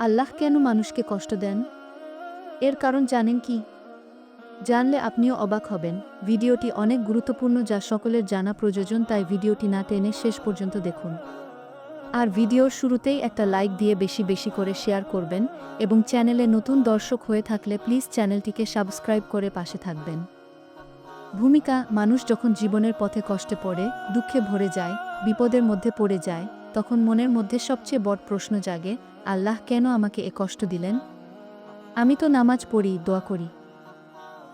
আল্লাহ কেন মানুষকে কষ্ট দেন? এর কারণ জানেন কি? জানলে আপনিও অবাক হবেন। ভিডিওটি অনেক গুরুত্বপূর্ণ যা সকলের জানা প্রয়োজন, তাই ভিডিওটি না টেনে শেষ পর্যন্ত দেখুন। আর ভিডিওর শুরুতেই একটা লাইক দিয়ে বেশি বেশি করে শেয়ার করবেন এবং চ্যানেলে নতুন দর্শক হয়ে থাকলে প্লিজ চ্যানেলটিকে সাবস্ক্রাইব করে পাশে থাকবেন। ভূমিকা, মানুষ যখন জীবনের পথে কষ্টে পড়ে, দুঃখে ভরে যায়, বিপদের মধ্যে পড়ে যায়, তখন মনের মধ্যে সবচেয়ে বড় প্রশ্ন জাগে আল্লাহ কেন আমাকে এ কষ্ট দিলেন? আমি তো নামাজ পড়ি, দোয়া করি।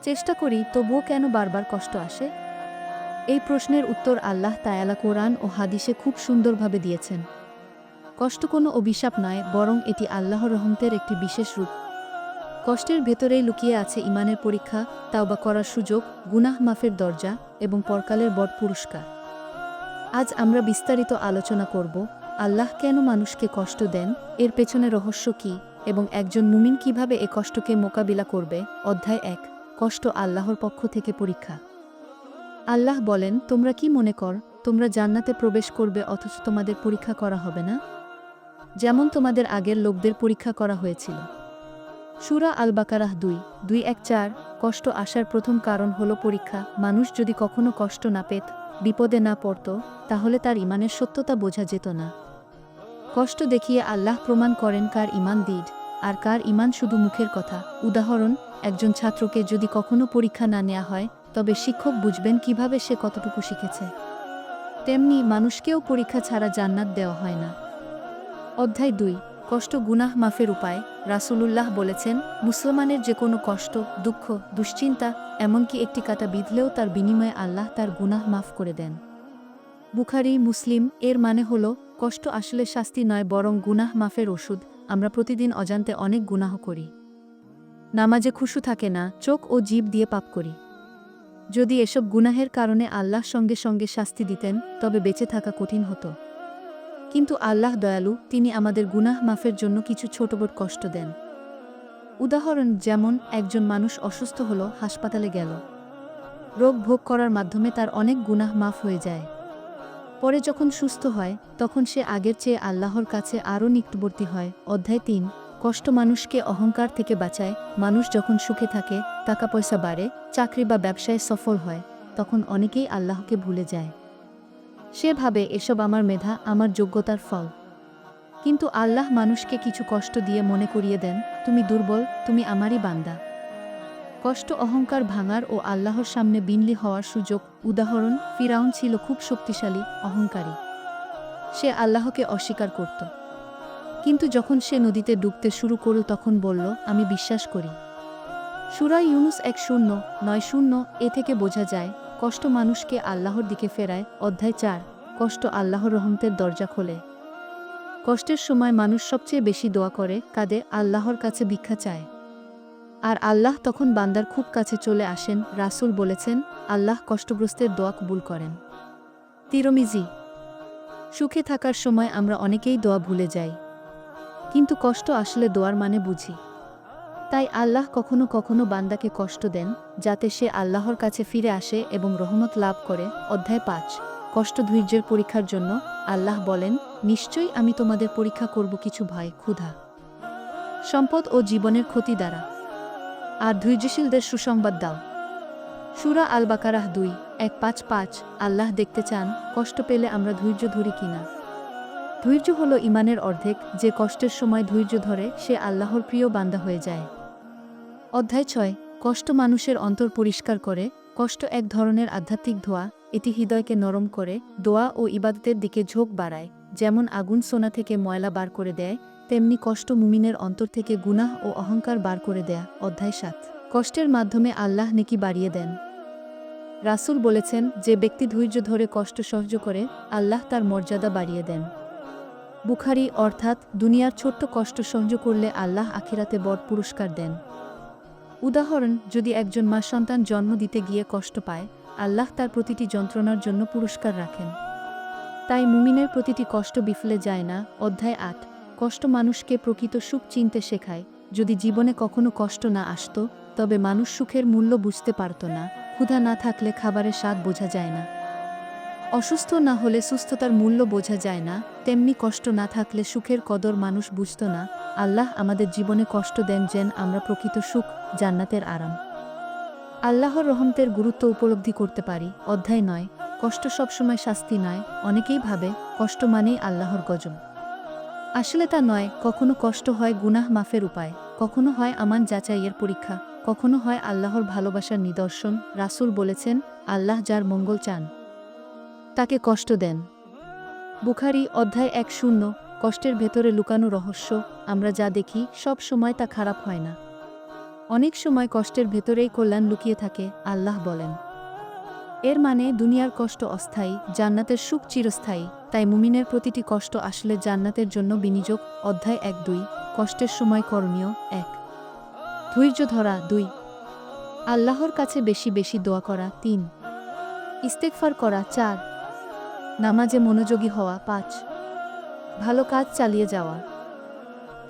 চেষ্টা করি, তবুও কেন বারবার কষ্ট আসে? এই প্রশ্নের উত্তর আল্লাহ তায়ালা কোরআন ও হাদিসে খুব সুন্দরভাবে দিয়েছেন। কষ্ট কোনো অভিশাপ নয়, বরং এটি আল্লাহ রহমতের একটি বিশেষ রূপ। কষ্টের ভেতরেই লুকিয়ে আছে ইমানের পরীক্ষা, তাওবা করার সুযোগ, গুনাহ মাফের দরজা এবং পরকালের বট পুরস্কার। আজ আমরা বিস্তারিত আলোচনা করব আল্লাহ কেন মানুষকে কষ্ট দেন? এর পেছনে রহস্য কি? এবং একজন মুমিন কীভাবে এ কষ্টকে মোকাবিলা করবে? অধ্যায় এক, কষ্ট আল্লাহর পক্ষ থেকে পরীক্ষা। আল্লাহ বলেন, তোমরা কি মনে কর? তোমরা জান্নাতে প্রবেশ করবে অথচ তোমাদের পরীক্ষা করা হবে না? যেমন তোমাদের আগের লোকদের পরীক্ষা করা হয়েছিল। সুরা আল বাকারাহ দুই দুই এক চার, কষ্ট আসার প্রথম কারণ হল পরীক্ষা। মানুষ যদি কখনো কষ্ট না পেত, বিপদে না পড়ত, তাহলে তার ইমানের সত্যতা বোঝা যেত না। কষ্ট দেখিয়ে আল্লাহ প্রমাণ করেন কার ইমান দিড আর কার ইমান শুধু মুখের কথা। উদাহরণ, একজন ছাত্রকে যদি কখনো পরীক্ষা না নেওয়া হয়, তবে শিক্ষক বুঝবেন কীভাবে সে কতটুকু শিখেছে। তেমনি মানুষকেও পরীক্ষা ছাড়া জান্নাত দেওয়া হয় না। অধ্যায় দুই, কষ্ট গুনাহ মাফের উপায়। রাসূলুল্লাহ বলেছেন, মুসলমানের যে কোনো কষ্ট, দুঃখ, দুশ্চিন্তা, এমনকি একটি কাটা বিঁধলেও তার বিনিময়ে আল্লাহ তার গুনাহ মাফ করে দেন। বুখারি, মুসলিম, এর মানে হল কষ্ট আসলে শাস্তি নয়, বরং গুনাহ মাফের ওষুধ। আমরা প্রতিদিন অজান্তে অনেক গুনাহ করি। নামাজে খুশু থাকে না, চোখ ও জীব দিয়ে পাপ করি। যদি এসব গুনাহের কারণে আল্লাহ সঙ্গে সঙ্গে শাস্তি দিতেন, তবে বেঁচে থাকা কঠিন হতো। কিন্তু আল্লাহ দয়ালু, তিনি আমাদের গুনাহ মাফের জন্য কিছু ছোট বড় কষ্ট দেন। উদাহরণ যেমন, একজন মানুষ অসুস্থ হল, হাসপাতালে গেল। রোগ ভোগ করার মাধ্যমে তার অনেক গুনাহ মাফ হয়ে যায়। পরে যখন সুস্থ হয়, তখন সে আগের চেয়ে আল্লাহর কাছে আরও নিকটবর্তী হয়। অধ্যায় তিন, কষ্ট মানুষকে অহংকার থেকে বাঁচায়। মানুষ যখন সুখে থাকে টাকা পয়সা বাড়ে, চাকরি বা ব্যবসায় সফল হয়, তখন অনেকেই আল্লাহকে ভুলে যায়। সে ভাবে, এসব আমার মেধা, আমার যোগ্যতার ফল। কিন্তু আল্লাহ মানুষকে কিছু কষ্ট দিয়ে মনে করিয়ে দেন, তুমি দুর্বল, তুমি আমারই বান্দা। কষ্ট, অহংকার ভাঙার ও আল্লাহর সামনে বিনলি হওয়ার সুযোগ, উদাহরণ, ফিরাউন ছিল খুব শক্তিশালী, অহংকারী। সে আল্লাহকে অস্বীকার করত। কিন্তু যখন সে নদীতে ডুবতে শুরু করল, তখন বলল, আমি বিশ্বাস করি। সুরা ইউনুস এক শূন্য, নয় শূন্য, এ থেকে বোঝা যায়, কষ্ট মানুষকে আল্লাহর দিকে ফেরায়। অধ্যায় চার, কষ্ট আল্লাহর রহমতের দরজা খোলে। কষ্টের সময় মানুষ সবচেয়ে বেশি দোয়া করে, কাঁদে, আল্লাহর কাছে ভিক্ষা চায়। আর আল্লাহ তখন বান্দার খুব কাছে চলে আসেন। রাসূল বলেছেন, আল্লাহ কষ্টগ্রস্তের দোয়া কবুল করেন। তিরমিজি, সুখে থাকার সময় আমরা অনেকেই দোয়া ভুলে যাই। কিন্তু কষ্ট আসলে দোয়ার মানে বুঝি। তাই আল্লাহ কখনো কখনো বান্দাকে কষ্ট দেন, যাতে সে আল্লাহর কাছে ফিরে আসে এবং রহমত লাভ করে। অধ্যায় পাঁচ, কষ্ট ধৈর্যের পরীক্ষার জন্য আল্লাহ বলেন, নিশ্চয়ই আমি তোমাদের পরীক্ষা করব কিছু ভয়, ক্ষুধা, সম্পদ ও জীবনের ক্ষতি দ্বারা। আর ধৈর্যশীলদের সুসংবাদ দাও। সুরা আল বাকারাহ দুই, এক পাঁচ পাঁচ, আল্লাহ দেখতে চান, কষ্ট পেলে আমরা ধৈর্য ধরি কিনা ধৈর্য হল ইমানের অর্ধেক, যে কষ্টের সময় ধৈর্য ধরে, সে আল্লাহর প্রিয় বান্দা হয়ে যায়। অধ্যায় ছয়, কষ্ট মানুষের অন্তর পরিষ্কার করে, কষ্ট এক ধরনের আধ্যাত্মিক ধোয়া, এটি হৃদয়কে নরম করে, দোয়া ও ইবাদতের দিকে ঝোঁক বাড়ায়, যেমন আগুন সোনা থেকে ময়লা বার করে দেয় তেমনি কষ্ট মুমিনের অন্তর থেকে গুনাহ ও অহংকার বার করে দেয়া, অধ্যায় সাত। কষ্টের মাধ্যমে আল্লাহ নেকি বাড়িয়ে দেন। রাসূল বলেছেন, যে ব্যক্তি ধৈর্য ধরে কষ্ট সহ্য করে, আল্লাহ তার মর্যাদা বাড়িয়ে দেন। বুখারি অর্থাৎ, দুনিয়ার ছোট্ট কষ্ট সহ্য করলে আল্লাহ আখিরাতে বড় পুরস্কার দেন। উদাহরণ, যদি একজন মা সন্তান জন্ম দিতে গিয়ে কষ্ট পায়, আল্লাহ তার প্রতিটি যন্ত্রণার জন্য পুরস্কার রাখেন। তাই মুমিনের প্রতিটি কষ্ট বিফলে যায় না, অধ্যায় আট। কষ্ট মানুষকে প্রকৃত সুখ চিনতে শেখায়। যদি জীবনে কখনো কষ্ট না আসতো, তবে মানুষ সুখের মূল্য বুঝতে পারত না। ক্ষুধা না থাকলে খাবারের স্বাদ বোঝা যায় না। অসুস্থ না হলে সুস্থতার মূল্য বোঝা যায় না। তেমনি কষ্ট না থাকলে সুখের কদর মানুষ বুঝত না। আল্লাহ আমাদের জীবনে কষ্ট দেন যেন আমরা প্রকৃত সুখ জান্নাতের আরাম। আল্লাহর রহমতের গুরুত্ব উপলব্ধি করতে পারি। অধ্যায় নয়, কষ্ট সবসময় শাস্তি নয়। অনেকেই ভাবে, কষ্ট মানেই আল্লাহর গজব। আসলে তা নয়, কখনো কষ্ট হয় গুনাহ মাফের উপায়, কখনো হয় আমান যাচাইয়ের পরীক্ষা, কখনো হয় আল্লাহর ভালোবাসার নিদর্শন, রাসূল বলেছেন, আল্লাহ যার মঙ্গল চান, তাকে কষ্ট দেন। বুখারি অধ্যায় এক শূন্য, কষ্টের ভেতরে লুকানো রহস্য, আমরা যা দেখি সব সময় তা খারাপ হয় না। অনেক সময় কষ্টের ভেতরেই কল্যাণ লুকিয়ে থাকে, আল্লাহ বলেন। এর মানে দুনিয়ার কষ্ট অস্থায়ী, জান্নাতের সুখ চিরস্থায়ী। তাই মুমিনের প্রতিটি কষ্ট আসলে জান্নাতের জন্য বিনিয়োগ, অধ্যায় এক দুই, কষ্টের সময় করণীয় এক। ধৈর্য ধরা দুই। আল্লাহর কাছে বেশি বেশি দোয়া করা তিন। ইস্তেকফার করা চার। নামাজে মনোযোগী হওয়া পাঁচ। ভালো কাজ চালিয়ে যাওয়া।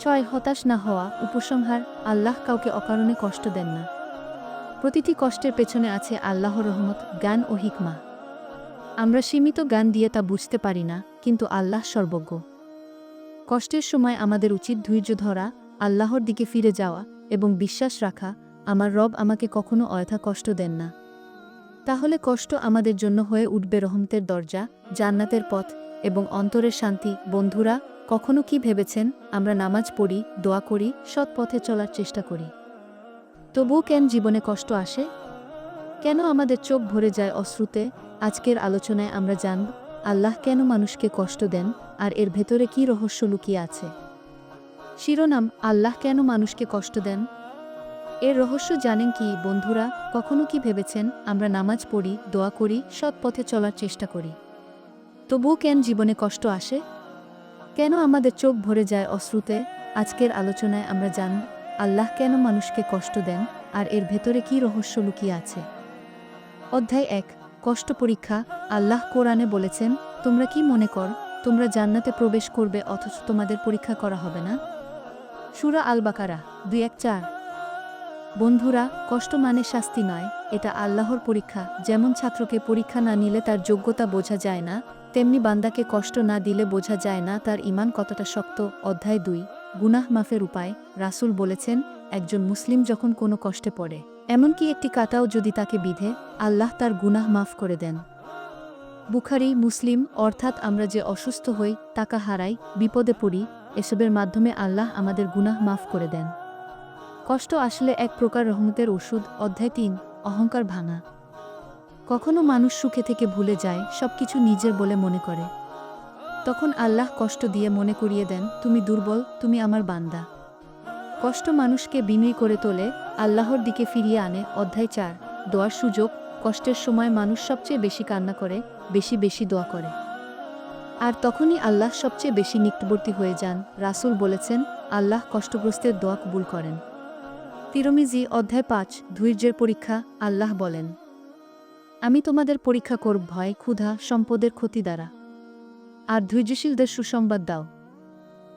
ছয়, হতাশ না হওয়া, উপসংহার, আল্লাহ কাউকে অকারণে কষ্ট দেন না। প্রতিটি কষ্টের পেছনে আছে আল্লাহর রহমত, জ্ঞান ও হিকমা। আমরা সীমিত জ্ঞান দিয়ে তা বুঝতে পারি না, কিন্তু আল্লাহ সর্বজ্ঞ। কষ্টের সময় আমাদের উচিত ধৈর্য ধরা, আল্লাহর দিকে ফিরে যাওয়া এবং বিশ্বাস রাখা, আমার রব আমাকে কখনো অয়থা কষ্ট দেন না। তাহলে কষ্ট আমাদের জন্য হয়ে উঠবে রহমতের দরজা, জান্নাতের পথ এবং অন্তরের শান্তি। বন্ধুরা, কখনো কি ভেবেছেন আমরা নামাজ পড়ি, দোয়া করি, সৎ পথে চলার চেষ্টা করি? তবুও কেন জীবনে কষ্ট আসে? কেন আমাদের চোখ ভরে যায় অশ্রুতে? আজকের আলোচনায় আমরা জানব, আল্লাহ কেন মানুষকে কষ্ট দেন আর এর ভেতরে কি রহস্য লুকিয়ে আছে? শিরোনাম, আল্লাহ কেন মানুষকে কষ্ট দেন? এর রহস্য জানেন কি বন্ধুরা, কখনো কি ভেবেছেন আমরা নামাজ পড়ি, দোয়া করি, সৎ পথে চলার চেষ্টা করি? তবুও কেন জীবনে কষ্ট আসে? কেন আমাদের চোখ ভরে যায় অশ্রুতে? আজকের আলোচনায় আমরা জানব, আল্লাহ কেন মানুষকে কষ্ট দেন আর এর ভেতরে কি রহস্য লুকিয়ে আছে? অধ্যায় এক কষ্ট পরীক্ষা আল্লাহ কোরআনে বলেছেন, তোমরা কি মনে কর, তোমরা জান্নাতে প্রবেশ করবে অথচ তোমাদের পরীক্ষা করা হবে না? সুরা আল বাকারা দুই এক চার। বন্ধুরা, কষ্ট মানে শাস্তি নয়, এটা আল্লাহর পরীক্ষা। যেমন ছাত্রকে পরীক্ষা না নিলে তার যোগ্যতা বোঝা যায় না, তেমনি বান্দাকে কষ্ট না দিলে বোঝা যায় না তার ইমান কতটা শক্ত। অধ্যায় দুই, গুনাহ মাফের উপায়। রাসূল বলেছেন, একজন মুসলিম যখন কোনো কষ্টে পড়ে এমনকি একটি কাটাও যদি তাকে বিধে, আল্লাহ তার গুনাহ মাফ করে দেন। বুখারি, মুসলিম, অর্থাৎ আমরা যে অসুস্থ হই, টাকা হারাই, বিপদে পড়ি, এসবের মাধ্যমে আল্লাহ আমাদের গুনাহ মাফ করে দেন। কষ্ট আসলে এক প্রকার রহমতের ওষুধ, অধ্যায় তিন, অহংকার ভাঙা। কখনো মানুষ সুখে থেকে ভুলে যায়, সবকিছু নিজের বলে মনে করে। তখন আল্লাহ কষ্ট দিয়ে মনে করিয়ে দেন, তুমি দুর্বল, তুমি আমার বান্দা। কষ্ট মানুষকে বিনয়ী করে তোলে, আল্লাহর দিকে ফিরিয়ে আনে। অধ্যায় চার। দোয়ার সুযোগ, কষ্টের সময় মানুষ সবচেয়ে বেশি কান্না করে, বেশি বেশি দোয়া করে। আর তখনই আল্লাহ সবচেয়ে বেশি নিকটবর্তী হয়ে যান। রাসূল বলেছেন, আল্লাহ কষ্টগ্রস্তের দোয়া কবুল করেন। তিরমিজি অধ্যায় পাঁচ, ধৈর্যের পরীক্ষা, আল্লাহ বলেন, আমি তোমাদের পরীক্ষা করব ভয়, ক্ষুধা, সম্পদের ক্ষতি দ্বারা। আর ধৈর্যশীলদের সুসংবাদ দাও।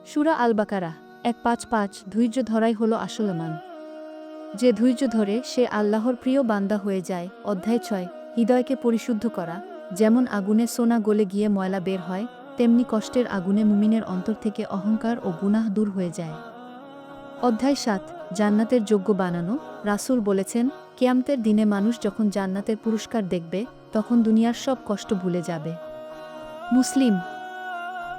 সুরা আল বাকারা এক পাঁচ পাঁচ ধৈর্য ধরাই হলো আসল মান। যে ধৈর্য ধরে সে আল্লাহর প্রিয় বান্দা হয়ে যায়। অধ্যায় ছয়, হৃদয়কে পরিশুদ্ধ করা। যেমন আগুনে সোনা গলে গিয়ে ময়লা বের হয়, তেমনি কষ্টের আগুনে মুমিনের অন্তর থেকে অহংকার ও গুনাহ দূর হয়ে যায়। অধ্যায় সাত, জান্নাতের যোগ্য বানানো। রাসূল বলেছেন, কেয়ামতের দিনে মানুষ যখন জান্নাতের পুরস্কার দেখবে, তখন দুনিয়ার সব কষ্ট ভুলে যাবে। মুসলিম,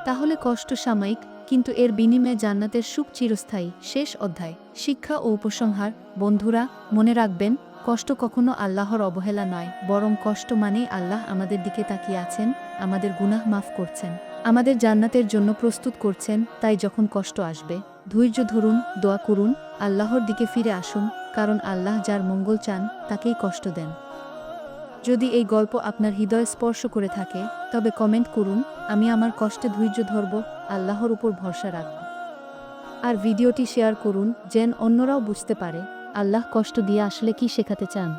তাহলে কষ্ট সাময়িক কিন্তু এর বিনিময়ে জান্নাতের সুখ চিরস্থায়ী। শেষ অধ্যায়। শিক্ষা ও উপসংহার। বন্ধুরা, মনে রাখবেন, কষ্ট কখনো আল্লাহর অবহেলা নয়, বরং কষ্ট মানেই আল্লাহ আমাদের দিকে তাকিয়ে আছেন, আমাদের গুনাহ মাফ করছেন। আমাদের জান্নাতের জন্য প্রস্তুত করছেন, তাই যখন কষ্ট আসবে, ধৈর্য ধরুন, দোয়া করুন, আল্লাহর দিকে ফিরে আসুন, কারণ আল্লাহ যার মঙ্গল চান, তাকেই কষ্ট দেন। যদি এই গল্প আপনার হৃদয় স্পর্শ করে থাকে, তবে কমেন্ট করুন আমি আমার কষ্টে ধৈর্য ধরব, আল্লাহর উপর ভরসা রাখব। আর ভিডিওটি শেয়ার করুন, যেন অন্যরাও বুঝতে পারে, আল্লাহ কষ্ট দিয়ে আসলে কি শেখাতে চান।